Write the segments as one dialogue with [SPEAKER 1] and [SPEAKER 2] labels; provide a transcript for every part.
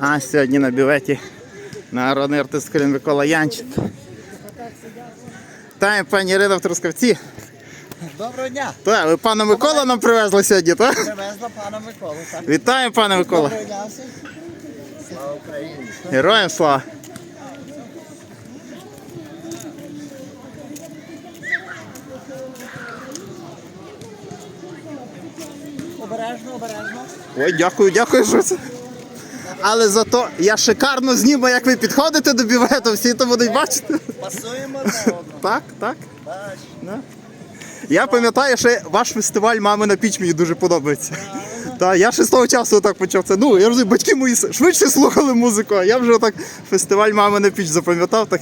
[SPEAKER 1] А сьогодні на бюветі народний артист Крим Микола Янченко. Вітаємо пані Ірина в Трускавці.
[SPEAKER 2] Доброго дня!
[SPEAKER 1] Так, ви пана Микола нам привезли сьогодні, так?
[SPEAKER 2] Привезла пана Миколу. Так?
[SPEAKER 1] Вітаємо, пане Микола.
[SPEAKER 2] Доброго дня всім. Слава Україні!
[SPEAKER 1] Героям слава.
[SPEAKER 2] Обережно, обережно.
[SPEAKER 1] Ой, дякую, дякую, що це. Але зато я шикарно зніму, як ви підходите до бювету, всі то будуть бачити.
[SPEAKER 2] Пасуємо на одного.
[SPEAKER 1] Так, так.
[SPEAKER 2] Бач.
[SPEAKER 1] Да. Я пам'ятаю, що ваш фестиваль Мами на піч мені дуже подобається. Та, я ще з того часу так почав це. Ну, я розумію, батьки мої швидше слухали музику, а я вже так фестиваль Мами на піч запам'ятав. Так.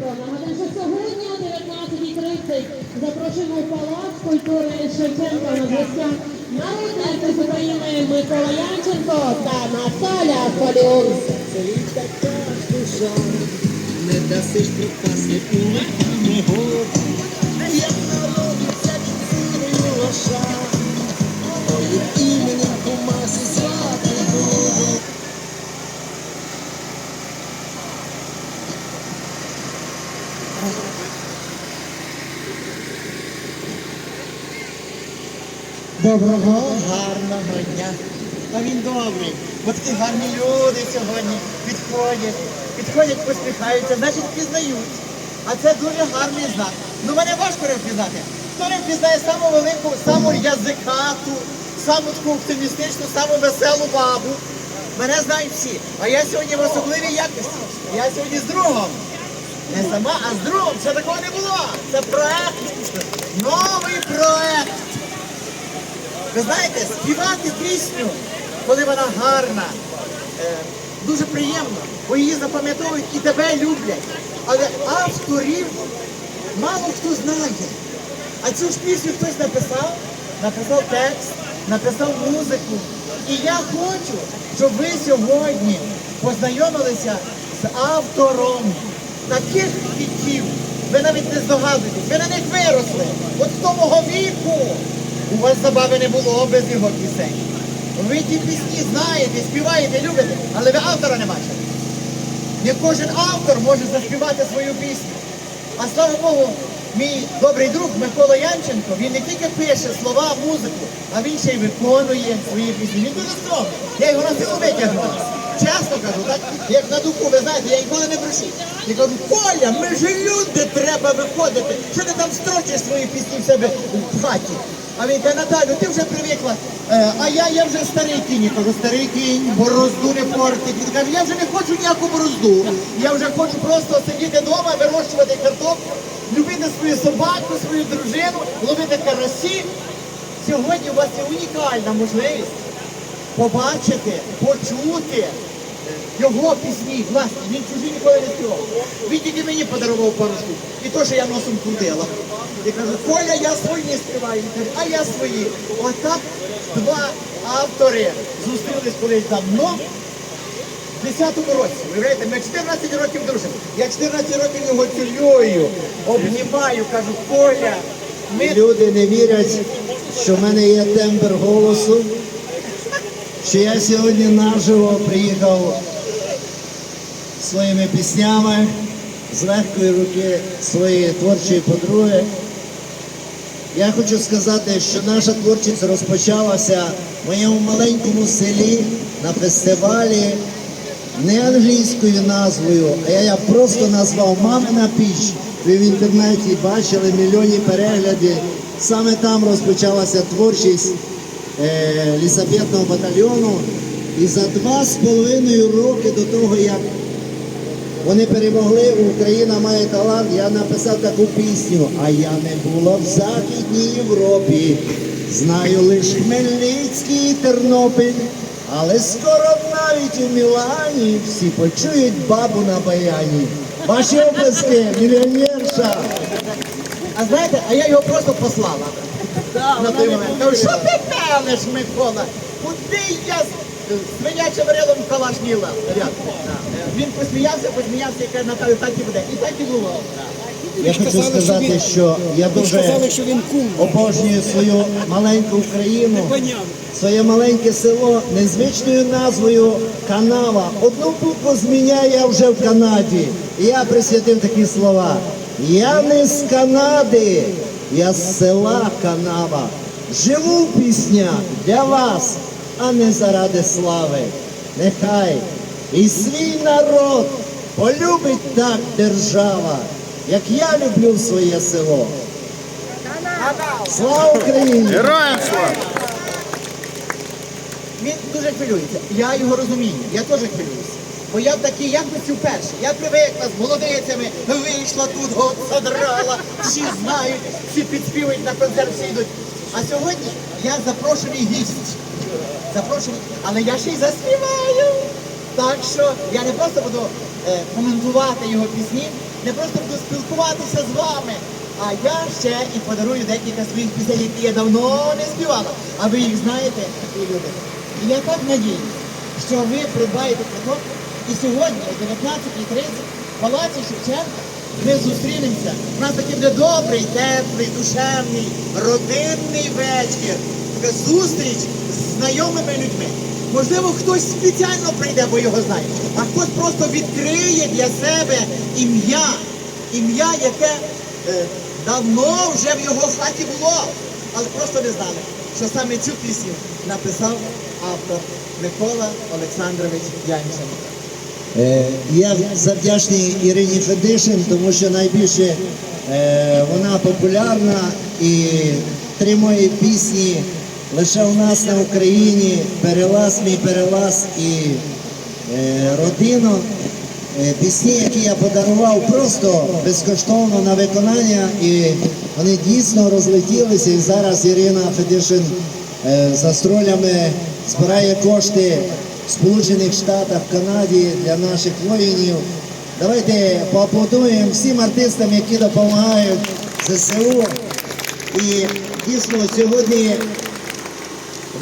[SPEAKER 3] Нагадаю, що сьогодні о 19.30 запрошуємо Палац культури Шевченка на гостях народний артист України Микола Янченко та Наталя Фаліон.
[SPEAKER 4] Не дасиш пропасти у мене
[SPEAKER 2] Доброго, гарного дня. А він добрий. Бо такі гарні люди сьогодні підходять, підходять, посміхаються, значить пізнають. А це дуже гарний знак. Ну мене важко не. Хто не впізнає саму велику, саму язикату, саму таку оптимістичну, саму веселу бабу. Мене знають всі. А я сьогодні в особливій якості. Я сьогодні з другом. Не сама, а з другом. Ще такого не було. Це проект. Новий проект. Ви знаєте, співати пісню, коли вона гарна, е, дуже приємно, бо її запам'ятовують і тебе люблять. Але авторів мало хто знає. А цю ж пісню хтось написав, написав текст, написав музику. І я хочу, щоб ви сьогодні познайомилися з автором таких хітів. Ви навіть не здогадуєтесь, ви на них виросли. От з того віку у вас забави не було без його пісень. Ви ті пісні знаєте, співаєте, любите, але ви автора не бачите. Не кожен автор може заспівати свою пісню. А слава Богу, мій добрий друг Микола Янченко, він не тільки пише слова, музику, а він ще й виконує свої пісні. Він дуже скромний. Я його на силу витягнув. Чесно кажу, так? Як на духу, ви знаєте, я ніколи не брешу. Я кажу, Коля, ми ж люди, треба виходити. Що ти там строчиш свої пісні в себе в хаті? А він каже, Наталю, ти вже привикла. Е, а я, я вже старий кінь. Кажу, старий кінь, борозду не портить. Він каже, я вже не хочу ніяку борозду. Я вже хочу просто сидіти вдома, вирощувати картоплю, любити свою собаку, свою дружину, ловити карасі. Сьогодні у вас є унікальна можливість побачити, почути його пісні, власні, він чужі ніколи не співав. Він тільки мені подарував пару штук. І то, що я носом крутила. Я кажу, Коля, я свої співаю. А я свої. Отак два автори зустрілись колись давно. В 10-му році, уявляєте, ми 14 років дружимо. Я 14 років його цілюю, обнімаю, кажу, Коля, ми
[SPEAKER 4] Люди не вірять, що в мене є тембр голосу, що я сьогодні наживо приїхав своїми піснями з легкої руки своєї творчої подруги. Я хочу сказати, що наша творчість розпочалася в моєму маленькому селі на фестивалі не англійською назвою, а я, просто назвав Мамина піч. Ви в інтернеті бачили мільйонні перегляди. Саме там розпочалася творчість е, лісапетного батальйону. І за два з половиною роки до того, як вони перемогли, Україна має талант. Я написав таку пісню, а я не була в Західній Європі. Знаю лиш Хмельницький і Тернопіль, але скоро навіть у Мілані всі почують бабу на баяні. Ваші обласки, мільйонерша.
[SPEAKER 2] А знаєте, а я його просто послала. На той момент. Кажу, що ти мелеш, Микола? Куди я з свинячим рилом в калаш ніла? Рядом. Він посміявся, посміявся і каже, Наталю, так і буде. І так і було.
[SPEAKER 4] Я хочу сказати, що я дуже обожнюю свою маленьку Україну, своє маленьке село незвичною назвою Канава. Одну букву зміняю я вже в Канаді. І я присвятив такі слова. Я не з Канади, я з села Канава. Живу в піснях для вас, а не заради слави. Нехай і свій народ полюбить так держава, як я люблю своє село. Слава Україні!
[SPEAKER 1] Героям слава!
[SPEAKER 2] Він дуже хвилюється. Я його розумію, я теж хвилююся. Бо я в такій якості вперше. Я привикла з молодицями, вийшла тут, год задрала, всі знають, всі підспівують на концерт, всі йдуть. А сьогодні я запрошений гість. Запрошений, але я ще й заспіваю. Так що я не просто буду е, коментувати його пісні, не просто буду спілкуватися з вами, а я ще і подарую декілька своїх пісень, які я давно не співала. А ви їх знаєте і любите. І я так надіюсь, що ви придбаєте квиток і сьогодні о 19.30 в Палаці Шевченка ми зустрінемося. У нас такий буде добрий, теплий, душевний, родинний вечір. Така зустріч з знайомими людьми. Можливо, хтось спеціально прийде, бо його знає, а хтось просто відкриє для себе ім'я, ім'я, яке е, давно вже в його хаті було, але просто не знали, що саме цю пісню написав автор Микола Олександрович Янченко.
[SPEAKER 4] Е, Я завдячний Ірині Федишин, тому що найбільше е, вона популярна і три мої пісні лише у нас на Україні Перелаз, мій перелаз і е, родино. Е, Пісні, які я подарував просто безкоштовно на виконання, і вони дійсно розлетілися. І зараз Ірина Федишин за стролями збирає кошти Сполучених Штатах, Канаді для наших воїнів. Давайте поаплодуємо всім артистам, які допомагають ЗСУ. І дійсно сьогодні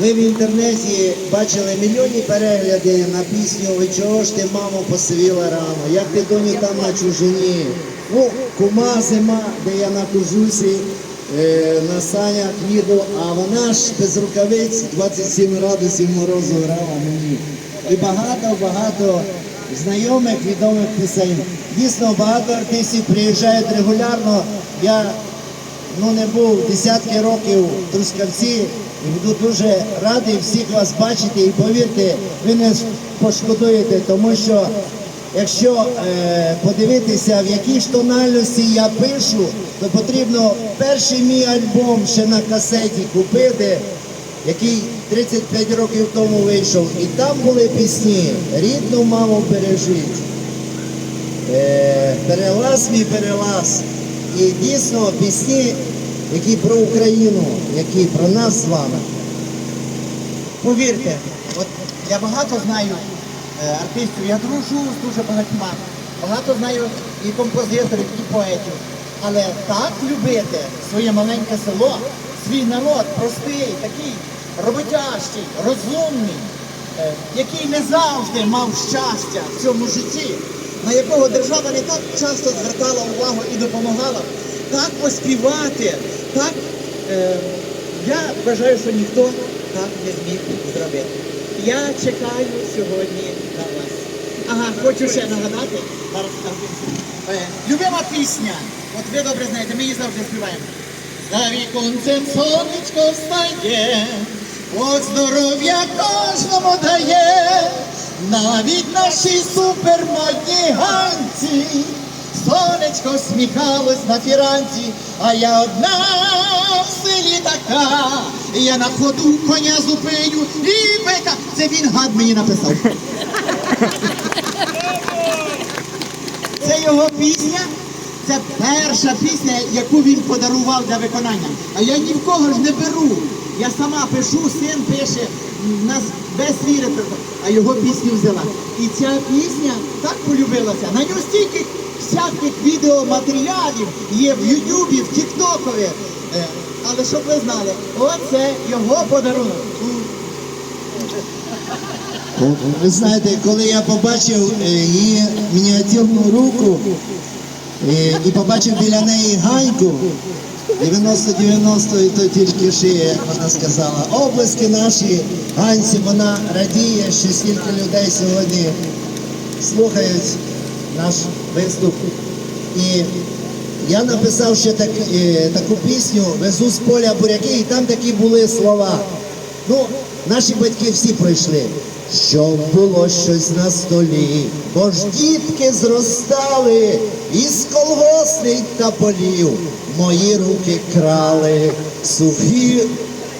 [SPEAKER 4] ви в інтернеті бачили мільйонні перегляди на пісню «Ой, чого ж ти, мамо, посивіла рано? Як ти доні там на чужині? Ну, кума зима, де я на кожусі, е, на санях їду, а вона ж без рукавиць 27 градусів морозу грала мені. І багато-багато знайомих, відомих пісень. Дійсно, багато артистів приїжджають регулярно. Я ну не був десятки років в Трускавці і буду дуже радий всіх вас бачити і повірте, ви не пошкодуєте, тому що якщо е, подивитися, в якій ж тональності я пишу, то потрібно перший мій альбом ще на касеті купити, який 35 років тому вийшов. І там були пісні Рідну маму бережіть. Е, перелаз мій перелаз. І дійсно пісні, які про Україну, які про нас з вами.
[SPEAKER 2] Повірте, от я багато знаю е, артистів, я дружу з дуже багатьма. Багато знаю і композиторів, і поетів. Але так любити своє маленьке село, свій народ, простий, такий роботящий, розумний, е, який не завжди мав щастя в цьому житті, на якого держава не так часто звертала увагу і допомагала, так поспівати, так е, я вважаю, що ніхто так не зміг зробити. Я чекаю сьогодні на вас. Ага, хочу ще нагадати. Зараз. Е, любима пісня. От ви добре знаєте, ми її завжди співаємо. За віконцем сонечко встає, от здоров'я кожному дає, навіть наші супермодні ганці. Сонечко сміхалось на фіранці, а я одна в селі така. Я на ходу коня зупиню і бека. Це він гад мені написав. Це його пісня. Це перша пісня, яку він подарував для виконання. А я ні в кого ж не беру. Я сама пишу, син пише, нас весь свій репертуар, а його пісню взяла. І ця пісня так полюбилася. На нього стільки всяких відеоматеріалів є в Ютубі, в Тіктокові. Е, Але щоб ви знали, оце його подарунок.
[SPEAKER 4] Ви знаєте, коли я побачив е, її мініатюрну руку, І, і побачив біля неї ганьку. 90-90 і то тільки шиє, як вона сказала. Облески наші Ганці, вона радіє, що стільки людей сьогодні слухають наш виступ. І я написав ще так, е, таку пісню Везу з поля буряки, і там такі були слова. Ну, наші батьки всі пройшли. Щоб було щось на столі, бо ж дітки зростали із колгоспних та полів. Мої руки крали сухі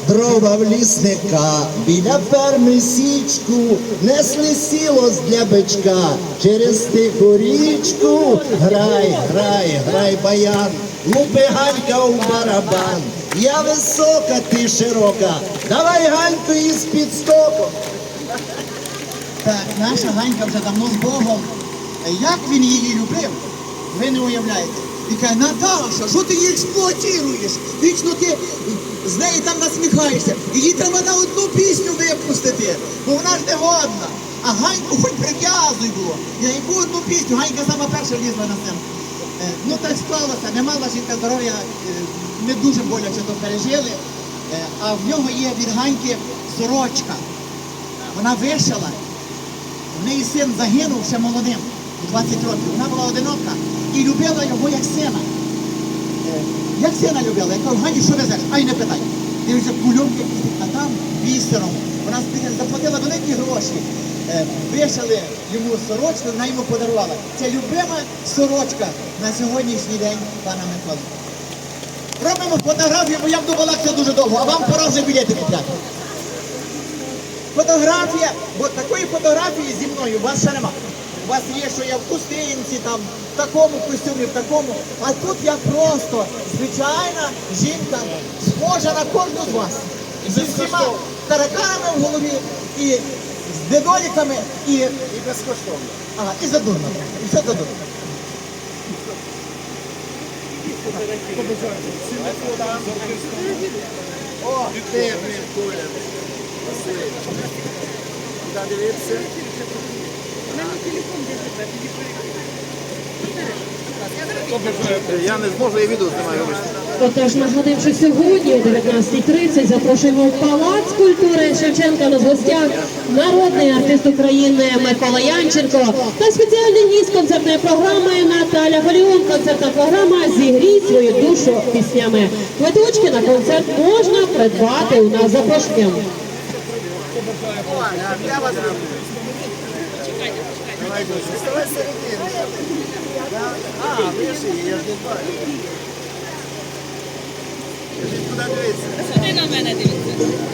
[SPEAKER 4] дрова в лісника, біля ферми січку, несли сіло для бичка, через тиху річку грай, грай, грай баян, лупи ганька у барабан. Я висока, ти широка, давай ганьку із підстоком.
[SPEAKER 2] Так, наша Ганька вже давно з Богом. Як він її любив, ви не уявляєте. Він каже, Наташа, що ти її експлуатуєш? Вічно ти з неї там насміхаєшся. Її треба на одну пісню випустити, бо вона ж не годна. А Ганьку хоч прив'язуй було. Я яку одну пісню, Ганька сама перша лізла на сцену. Е, Ну так склалося, не мала жінка здоров'я, е, не дуже боляче то пережили. Е, А в нього є від Ганьки сорочка. Вона вишила. В неї син загинув ще молодим, 20 років. Вона була одинока і любила його як сина. Е, Як сина любила, я кажу, Гані, що везеш? Ай не питай. Дивишся, кульонки, а там бісером. Вона заплатила великі гроші. Е, Вишили йому сорочку, вона йому подарувала. Це любима сорочка на сьогоднішній день пана Миколи. Робимо фотографію, бо я буду балакати дуже довго, а вам пора вже білети купляти. Фотографія, бо такої фотографії зі мною у вас ще нема. У вас є, що я в пустинці, там, в такому костюмі, в такому. А тут я просто звичайна жінка, схожа на кожну з вас. Зі всіма тараканами в голові, і з недоліками, і, і безкоштовно. Ага, і задурно. І все задурно. О, ти,
[SPEAKER 1] Я не зможу, я відео знімаю, вибачте.
[SPEAKER 3] Отож, нагадуємо, що сьогодні о 19.30 запрошуємо в Палац культури Шевченка на гостях народний артист України Микола Янченко та спеціальний гість концертної програми Наталя Галіон. Концертна програма Зігрій свою душу піснями. Квиточки на концерт можна придбати у нас за пошуком.
[SPEAKER 2] Я вас люблю. Чекайте, чекайте.
[SPEAKER 4] Давай, А, вишиє, я ж не бачу. Куди дивитися?